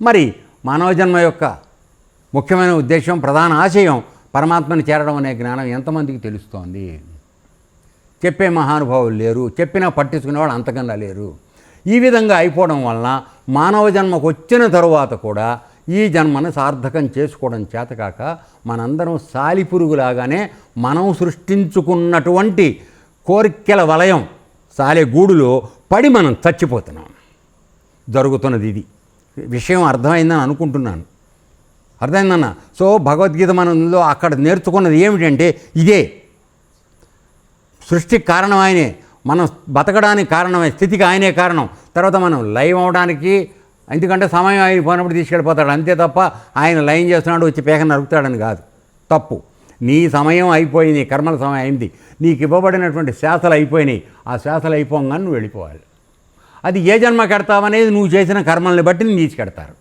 మరి మానవ జన్మ యొక్క ముఖ్యమైన ఉద్దేశం ప్రధాన ఆశయం పరమాత్మని చేరడం అనే జ్ఞానం ఎంతమందికి తెలుస్తోంది? చెప్పే మహానుభావులు లేరు చెప్పినా పట్టించుకునేవాళ్ళు అంతకన్నా లేరు. ఈ విధంగా అయిపోవడం వలన మానవ జన్మకు వచ్చిన తరువాత కూడా ఈ జన్మను సార్థకం చేసుకోవడం చేతకాక మనందరం సాలిపురుగులాగానే మనం సృష్టించుకున్నటువంటి కోరికల వలయం సాలెగూడులో పడి మనం చచ్చిపోతున్నాం. జరుగుతున్నది ఇది. విషయం అర్థమైందని అనుకుంటున్నాను. అర్థమైందన్న సో భగవద్గీత మనలో అక్కడ నేర్చుకున్నది ఏమిటంటే ఇదే. సృష్టికి కారణం ఆయనే. మనం బతకడానికి కారణమే స్థితికి ఆయనే కారణం. తర్వాత మనం లైవ్ అవడానికి ఎందుకంటే సమయం ఆయన పోయినప్పుడు తీసుకెళ్ళిపోతాడు. అంతే తప్ప ఆయన లైన్ చేస్తున్నాడు వచ్చి పేక నరుకుతాడని కాదు. తప్పు. నీ సమయం అయిపోయింది కర్మల సమయం అయింది. నీకు ఇవ్వబడినటువంటి శ్వాసలు అయిపోయినాయి. ఆ శ్వాసలు అయిపోగానే నువ్వు వెళ్ళిపోవాలి. అది ఏ జన్మ కడతావనేది నువ్వు చేసిన కర్మల్ని బట్టి నీచి కడతారు